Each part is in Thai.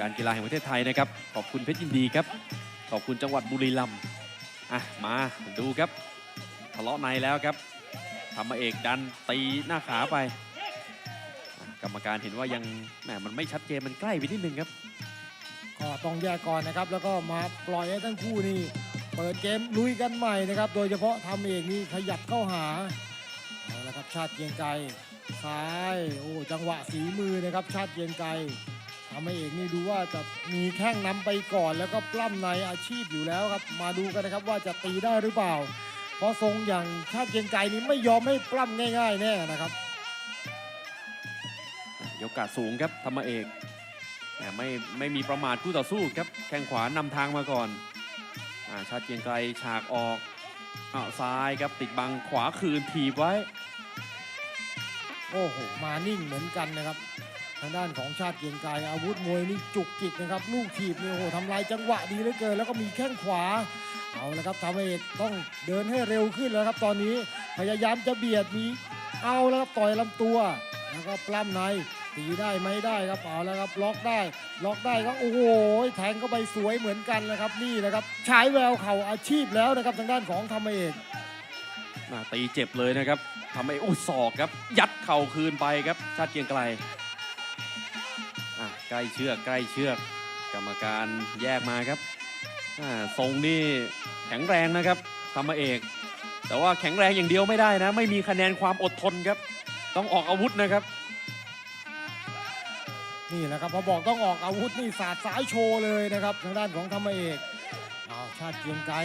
การกีฬาแห่งประเทศไทยนะครับ ขอบคุณเพชรยินดีครับ ขอบคุณจังหวัดบุรีรัมย์อะมาดูครับทะเลาะในแล้วครับธรรมเอกดันตีหน้าขาไปกรรมการเห็นว่ายังแหมมันไม่ชัดเจนมันใกล้ไปนิดนึงครับก็ต้องแยกก่อนนะครับ แล้วก็มาปล่อยให้ทั้งคู่นี่เปิดเกมลุยกันใหม่นะครับ โดยเฉพาะทำเองนี่ขยับเข้าหาเอาละครับชาติเกียงไกรซ้ายโอ้จังหวะสีมือนะครับ ชาติเกียงไกร ทำให้เอกนี่ดูว่าจะมีแข้งนำไปก่อน แล้วก็ปล้ำในอาชีพอยู่แล้วครับ มาดูกันนะครับว่าจะตีได้หรือเปล่า เพราะทรงอย่างชาติเกรียงไกรนี่ไม่ยอมให้ปล้ำง่าย ๆ แน่นะครับ ยกกาดสูงครับธรรมเอกแต่ไม่ไม่มีประมาทคู่ต่อสู้ครับแข้งขวานำทางมาก่อนอาชาติเกรียงไกรฉากออกอ้าวซ้ายครับติดบังขวาคืนถีบไว้ โอ้โห มานิ่งเหมือนกันนะครับ ทางด้านของชาติเกียงไกรอาวุธมวยนี่จุกจิกนะครับ ลูกถีบเนี่ยโอ้โหทำลายจังหวะดีเหลือเกิน แล้วก็มีแข้งขวา เอาละครับทำให้ต้องเดินให้เร็วขึ้นแล้วครับตอนนี้พยายามจะเบียดมีเอาแล้วครับต่อยลำตัวแล้วก็ปล้ำในตีได้ไหมได้ครับเอาแล้วครับล็อกได้ ล็อกได้ก็โอ้โหแทงเข้าไปสวยเหมือนกันนะครับนี่นะครับฉายแววเข่าอาชีพแล้วนะครับทางด้านของธรรมเอกตีเจ็บเลยนะครับทำให้อุ้ยศอกครับ ยัดเข่าคืนไปครับชาติเกรียงไกรอะ ใกล้เชือกใกล้เชือก กรรมการแยกมาครับทรงนี่แข็งแรงนะครับธรรมเอก แต่ว่าแข็งแรงอย่างเดียวไม่ได้นะ ไม่มีคะแนนความอดทนครับ ต้องออกอาวุธนะครับ นี่แหละครับพอบอกต้องออกอาวุธนี่สาดสายโชว์เลยนะครับ ทางด้านของธรรมเอกเอาวชาติเกียงไกร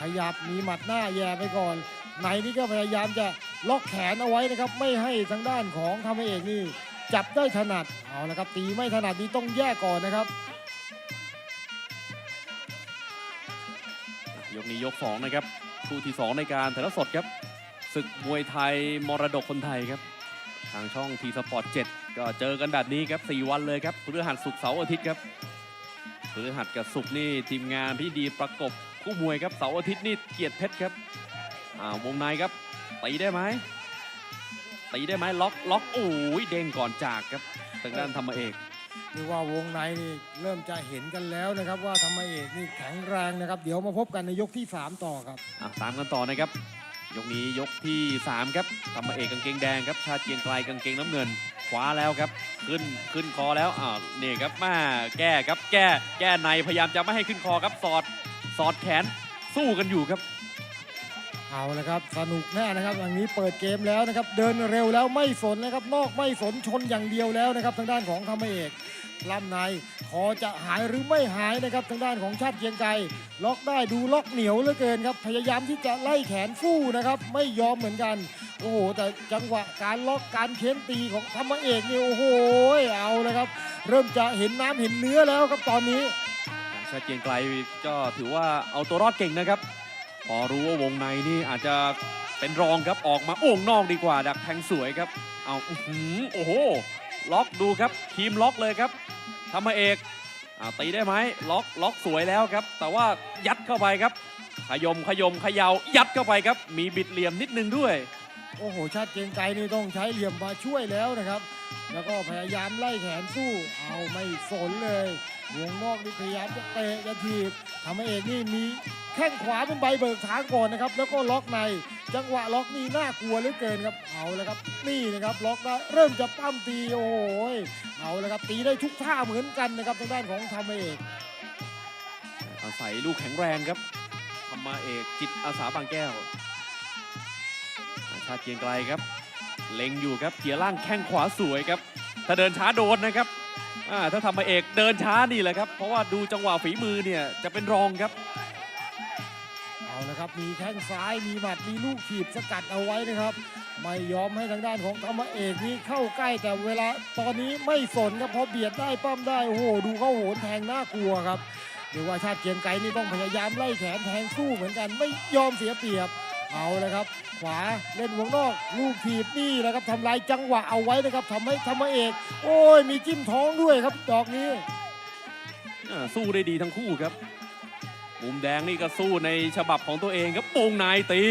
ขยับมีหมัดหน้าแย่ไปก่อนในนี่ก็พยายามจะล็อกแขนเอาไว้นะครับ ไม่ให้ทางด้านของธรรมเอกนี่ จับได้ถนัดเอาละครับตีไม่ถนัดนี่ต้องแยกก่อนนะครับ ยกนี้ยก 2 นะครับคู่ที่ 2 ในการถ่ายทอดสดครับศึกมวยไทยมรดกคนไทยครับ ทางช่องทีสปอร์ต7ก็เจอกันแบบนี้ครับ 4 วันเลยครับพฤหัสศุกร์เสาร์อาทิตย์ครับพฤหัสกับศุกร์นี่ทีมงานพี่ดีประกบคู่มวยครับเสาร์อาทิตย์นี่เกียรติเพชรครับอ่าวงในครับตีได้ไหม ตีได้ไหมล็อกล็อกโอ้ยเด้งก่อนจากครับทางด้านธรรมเอกนี่ว่าวงในนี่เริ่มจะเห็นกันแล้วนะครับ ว่าธรรมเอกนี่แข็งแรงนะครับ เดี๋ยวมาพบกันในยกที่ 3 ต่อครับอะตามกันต่อนะครับ ยกนี้ยกที่ 3 ครับธรรมเอกกางเกงแดงครับชาติเกรียงไกลกางเกงน้ำเงินคว้าแล้วครับขึ้นขึ้นคอแล้วอ่าวนี่ครับมาแก้ครับแก้แก้ในพยายามจะไม่ให้ขึ้นคอครับสอดสอดแขนสู้กันอยู่ครับ เอาละครับสนุกแน่นะครับอย่างนี้เปิดเกมแล้วนะครับ เดินเร็วแล้วไม่สนนะครับ นอกไม่สนชนอย่างเดียวแล้วนะครับ ทางด้านของธรรมเอกล่ำในคอจะหายหรือไม่หายนะครับ ทางด้านของชาติเกียงไกรล็อกได้ดูล็อกเหนียวเหลือเกินครับพยายามที่จะไล่แขนสู้นะครับ ไม่ยอมเหมือนกันโอ้โหแต่จังหวะการล็อกการเค้นตีของธรรมเอกนี่โอ้โหเอาเลยครับ เริ่มจะเห็นน้ำเห็นเนื้อแล้วครับตอนนี้ชาติเกียงไกลก็ถือว่าเอาตัวรอดเก่งนะครับ พอรู้ว่าวงในนี่อาจจะเป็นรองครับออกมาโอ่งนอกดีกว่า ดักแทงสวยครับ เอาอืโอ้โห ล็อกดูครับทีมล็อกเลยครับธรรมเอกอ่าตีได้ไหมล็อกล็อกสวยแล้วครับ แต่ว่ายัดเข้าไปครับ ขยมขยมขยาวยัดเข้าไปครับ มีบิดเหลี่ยมนิดนึงด้วย โอ้โห ชาติเกียงไกรนี่ต้องใช้เหลี่ยมมาช่วยแล้วนะครับ แล้วก็พยายามไล่แขนสู้ เอาไม่สนเลยวงนอกนี่พยายามจะเตะจะถีบทำให้เอกนี่มี แข้งขวาเป็นใบเบิกทางก่อนนะครับ แล้วก็ล็อกในจังหวะล็อกนี่น่ากลัวเหลือเกินครับเอาเลยครับ นี่นะครับล็อกได้เริ่มจะปั้มตีโอ้โหเอาเลยครับตีได้ทุกท่าเหมือนกันนะครับทางด้านของธรรมเอกอาศัยลูกแข็งแรงครับธรรมาเอกจิตอาสาบางแก้วชาติเกียงไกลครับ เล็งอยู่ครับเกียร์ล่างแข้งขวาสวยครับ ถ้าเดินช้าโดนนะครับถ้าทำมาเอกเดินช้านี่แหละครับ เพราะว่าดูจังหวะฝีมือเนี่ยจะเป็นรองครับ เอาละครับ มีแข้งซ้ายมีหมัดมีลูกถีบสกัดเอาไว้นะครับ ไม่ยอมให้ทางด้านของธรรมเอกนี้เข้าใกล้แต่เวลาตอนนี้ไม่สนครับพอเบียดได้ปั้มได้โอ้โหดูเขาโหนแทงน่ากลัวครับเรียกว่าชาติเกียงไกรนี่ต้องพยายามไล่แขนแทงสู้เหมือนกันไม่ยอมเสียเปรียบเอาเลยครับ ขวาเล่นวงนอกลูกถีบนี่นะครับทำลายจังหวะเอาไว้นะครับทำให้ธรรมเอก โอ้ยมีจิ้มท้องด้วยครับดอกนี้อ่สู้ได้ดีทั้งคู่ครับ มุมแดงนี่ก็สู้ในฉบับของตัวเองครับปงนายตี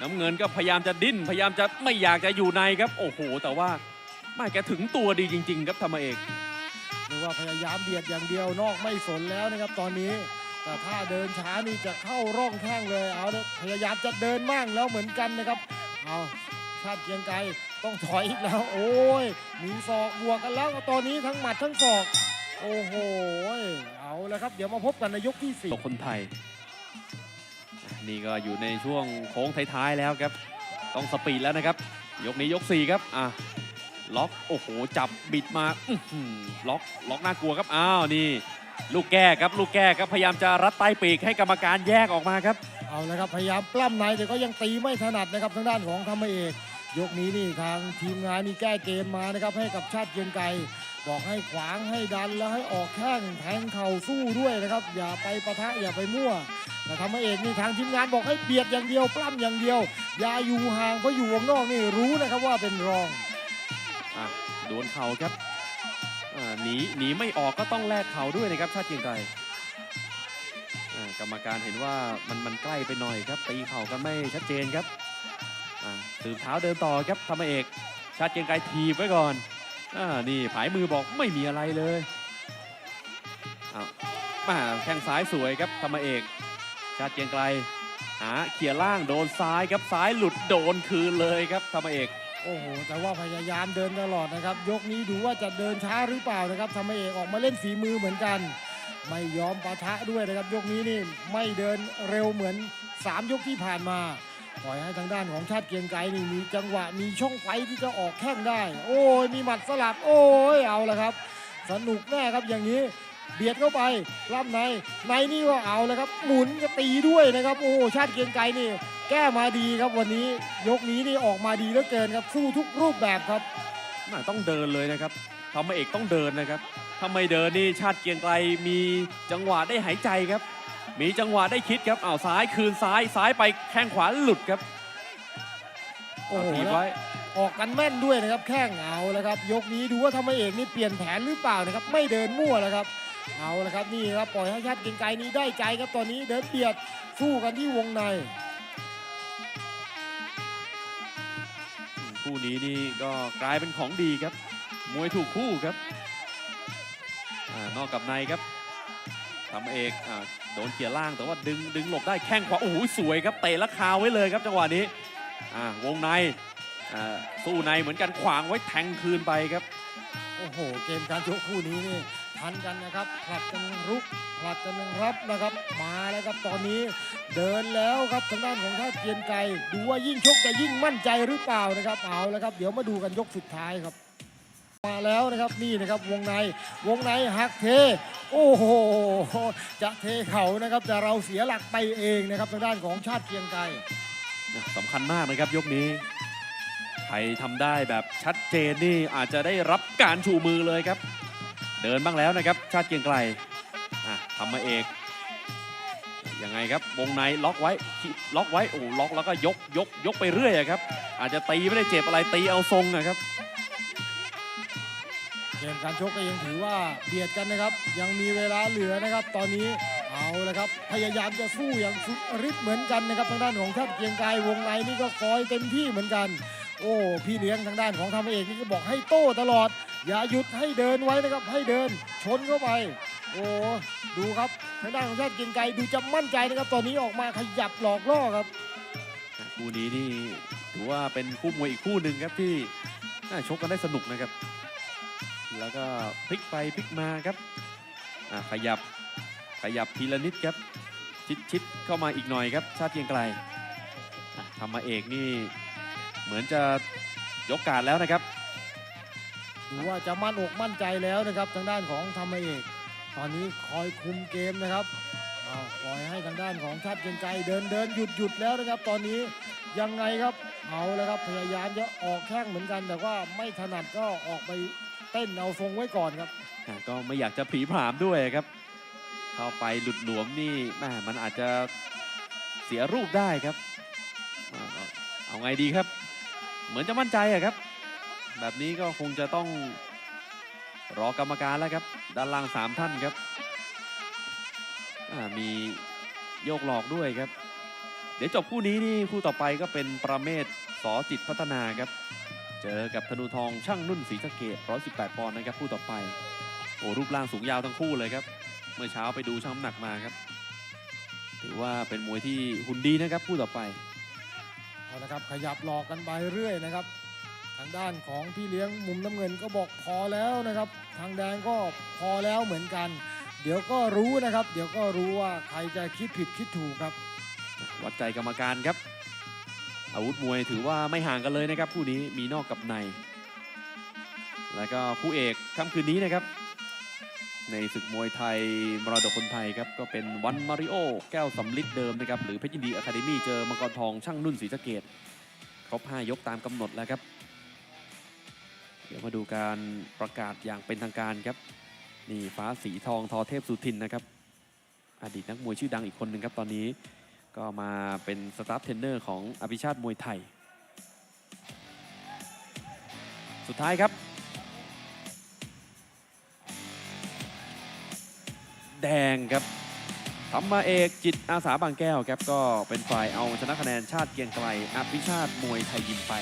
น้ำเงินก็พยายามจะดิ้น พยายามจะไม่อยากจะอยู่ในครับ โอ้โห แต่ว่าไม่แกถึงตัวดีจริง ๆ ครับธรรมเอกหรือว่าพยายามเบียดอย่างเดียวนอกไม่สนแล้วนะครับตอนนี้ แต่ถ้าเดินช้านี่จะเข้าร่องแข้งเลยเอาเลยพยายามจะเดินมั่งแล้วเหมือนกันนะครับเอาชาติเกียงไกรต้องถอยอีกแล้ว โอ้ยมีศอกบวกกันแล้วตอนนี้ทั้งหมัดทั้งศอก โอ้โห เอาแล้วครับ เดี๋ยวมาพบกันในยกที่สี่ตกคนไทย นี่ก็อยู่ในช่วงโค้งท้ายๆแล้วครับ ต้องสปีดแล้วนะครับ ยกนี้ยก4ครับ อะ ล็อก โอ้โห จับบิดมาอื้อหือล็อก ล็อกน่ากลัวครับ อ้าว นี่ ลูกแก้ครับ ลูกแก้ครับ พยายามจะรัดใต้ปีกให้กรรมการแยกออกมาครับ เอาแล้วครับ พยายามปล้ำในแต่ก็ยังตีไม่ถนัดนะครับทางด้านของธรรมเอก ยกนี้นี่ทางทีมงานนี่แก้เกมมานะครับให้กับชาติเกรียงไกร บอกให้ขวางให้ดันแล้วให้ออกแข้งแทงเข่าสู้ด้วยนะครับ อย่าไปปะทะอย่าไปมั่วแต่ธรรมเอกนี่ทางทีมงานบอกให้เบียดอย่างเดียวปล้ำอย่างเดียว อย่าอยู่ห่างเพราะอยู่วงนอกนี่รู้นะครับว่าเป็นรองอะโดนเข่าครับหนีหนีไม่ออกก็ต้องแลกเข่าด้วยนะครับชาติเกียงไกรกรรมการเห็นว่ามันมันใกล้ไปหน่อยครับตีเข่ากันไม่ชัดเจนครับอ่าสืบเท้าเดินต่อครับธรรมเอก ชาติเกียงไกรทีบไว้ก่อน อ่านี่ผายมือบอกไม่มีอะไรเลยอ้าวมาแข้งซ้ายสวยครับธรรมเอก ชาติเกียงไกรหาเขี่ยล่างโดนซ้ายครับซ้ายหลุดโดนคืนเลยครับธรรมเอก โอ้โห แต่ว่าพยายามเดินตลอดนะครับ ยกนี้ดูว่าจะเดินช้าหรือเปล่านะครับทำให้เอกออกมาเล่นฝีมือเหมือนกัน ไม่ยอมปะทะด้วยนะครับ ยกนี้นี่ไม่เดินเร็วเหมือน 3 ยกที่ผ่านมา ปล่อยให้ทางด้านของชาติเกียงไกรนี่มีจังหวะมีช่องไฟที่จะออกแข้งได้ โอ้ยมีหมัดสลับ โอ้ยเอาละครับ สนุกแน่ครับอย่างนี้ เบียดเข้าไปล่ำในในนี่ก็เอาแล้วครับ หมุนก็ตีด้วยนะครับ โอ้ชาติเกียงไกรนี่ แก้มาดีครับวันนี้ ยกนี้นี่ออกมาดีเหลือเกินครับสู้ทุกรูปแบบครับน่าต้องเดินเลยนะครับทำให้เอกต้องเดินนะครับถ้าไม่เดินนี่ชาติเกียงไกรมีจังหวะได้หายใจครับ มีจังหวะได้คิดครับอ้าวซ้ายคืนซ้ายซ้ายไปแข้งขวาหลุดครับโอ้โหถีบแล้วไว้ออกกันแม่นด้วยนะครับ แข้งเอาแล้วครับ ยกนี้ดูว่าทำไมเอกนี่เปลี่ยนแผนหรือเปล่านะครับ ไม่เดินมั่วแล้วครับ เอาละครับนี่ครับปล่อยให้ชาติเกรียงไกรนี้ได้ใจครับตอนนี้เดินเบียดสู้กันที่วงในคู่นี้นี่ก็กลายเป็นของดีครับ มวยถูกคู่ครับอานอกกับในครับทำเอกอ่า โดนเขี่ยล่างแต่ว่าดึงดึงหลบได้แข้งขวาโอ้โหสวยครับเตะละคาไว้เลยครับจังหวะนี้อ่าวงในอ่าสู้ในเหมือนกันขวางไว้แทงคืนไปครับ โอ้โห เกมการชกคู่นี้นี่ทันกันนะครับผลัดกันรุกผลัดกันรับนะครับ มาแล้วครับตอนนี้เดินแล้วครับทางด้านของชาเกียงไกรดูว่ายิ่งชกจะยิ่งมั่นใจหรือเปล่านะครับเอาแล้วครับ เดี๋ยวมาดูกันยกสุดท้ายครับ มาแล้วนะครับนี่นะครับวงในวงในหักเท โอ้โหจะเทเขานะครับแต่เราเสียหลักไปเองนะครับทางด้านของชาติเกียงไกรสำคัญมากนะครับยกนี้ใครทำได้แบบชัดเจนนี่อาจจะได้รับการชูมือเลยครับ เดินบ้างแล้วนะครับ ชาติเกียงไกรอะทำมาเอกยังไงครับวงในล็อกไว้ล็อกไว้โอ้ล็อกแล้วก็ยกยกยกไปเรื่อยครับ อาจจะตีไม่ได้เจ็บอะไรตีเอาทรงนะครับ เกมการชกก็ยังถือว่าเบียดกันนะครับ ยังมีเวลาเหลือนะครับ ตอนนี้เอาละครับ พยายามจะสู้อย่างสุดฤทธิ์เหมือนกันนะครับทางด้านของชาติเกียงไกรวงในนี่ก็คอยเต็มที่เหมือนกัน โอ้พี่เลี้ยงทางด้านของธรรมเอกนี่ก็บอกให้โต้ตลอด อย่าหยุดให้เดินไว้นะครับให้เดินชนเข้าไป โอ้ดูครับทางด้านของชาติเกียงไกรดูจะมั่นใจนะครับ ตอนนี้ออกมาขยับหลอกล่อครับคู่นี้นี่ถือว่าเป็นคู่มวยอีกคู่หนึ่งครับที่น่าชกกันได้สนุกนะครับ แล้วก็พลิกไปพลิกมาครับขยับขยับทีละนิดครับชิดชิดเข้ามาอีกหน่อยครับ ชาติเกียงไกรอะธรรมเอกนี่เหมือนจะยกการแล้วนะครับดูว่าจะมั่นอกมั่นใจแล้วนะครับ ทางด้านของธรรมเอก ตอนนี้คอยคุมเกมนะครับปล่อยให้ทางด้านของชาติเกียงไกรเดินเดินหยุดหยุดแล้วนะครับ ตอนนี้ยังไงครับเอาแล้วครับพยายามจะออกแข้งเหมือนกัน แต่ว่าไม่ถนัดก็ออกไป เต้นเอาทรงไว้ก่อนครับ ก็ไม่อยากจะผีผามด้วยครับ เข้าไปหลุดหลวมนี่แม่มันอาจจะเสียรูปได้ครับ เอาไงดีครับ เหมือนจะมั่นใจอะครับ แบบนี้ก็คงจะต้องรอกรรมการแล้วครับ ด้านล่างสามท่านครับมีโยกหลอกด้วยครับ เดี๋ยวจบคู่นี้นี่คู่ต่อไปก็เป็นประเมศสอจิตพัฒนาครับ เจอกับธนูทองช่างนุ่นศรีสะเกด118 ปอนด์นะครับคู่ต่อไป โอ้รูปร่างสูงยาวทั้งคู่เลยครับ เมื่อเช้าไปดูช่างน้ำหนักมาครับ ถือว่าเป็นมวยที่หุ่นดีนะครับคู่ต่อไป เอาละครับขยับหลอกกันไปเรื่อยนะครับ ทางด้านของพี่เลี้ยงมุมน้ำเงินก็บอกพอแล้วนะครับ ทางแดงก็พอแล้วเหมือนกัน เดี๋ยวก็รู้นะครับ เดี๋ยวก็รู้ว่าใครจะคิดผิดคิดถูกครับ วัดใจกรรมการครับ อาวุธมวยถือว่าไม่ห่างกันเลยนะครับคู่นี้มีนอกกับใน แล้วก็คู่เอกค่ำคืนนี้นะครับ ในศึกมวยไทยมรดกคนไทยครับก็เป็นวันมาริโอแก้วสำลิดเดิมนะครับหรือเพชรยินดีอะคาเดมี่เจอมังกรทองช่างนุ่นศรีสะเกดครบ 5 ยกตามกำหนดแล้วครับ เดี๋ยวมาดูการประกาศอย่างเป็นทางการครับนี่ฟ้าสีทองทอเทพสุทินนะครับ อดีตนักมวยชื่อดังอีกคนหนึ่งครับตอนนี้ ก็มาเป็นสตาฟเทรนเนอร์ของอภิชาติมวยไทย สุดท้ายครับ แดงครับธรรมาเอกจิตอาสาบางแก้วครับก็เป็นฝ่ายเอาชนะคะแนนชาติเกียงไกลอภิชาติมวยไทยยิมไป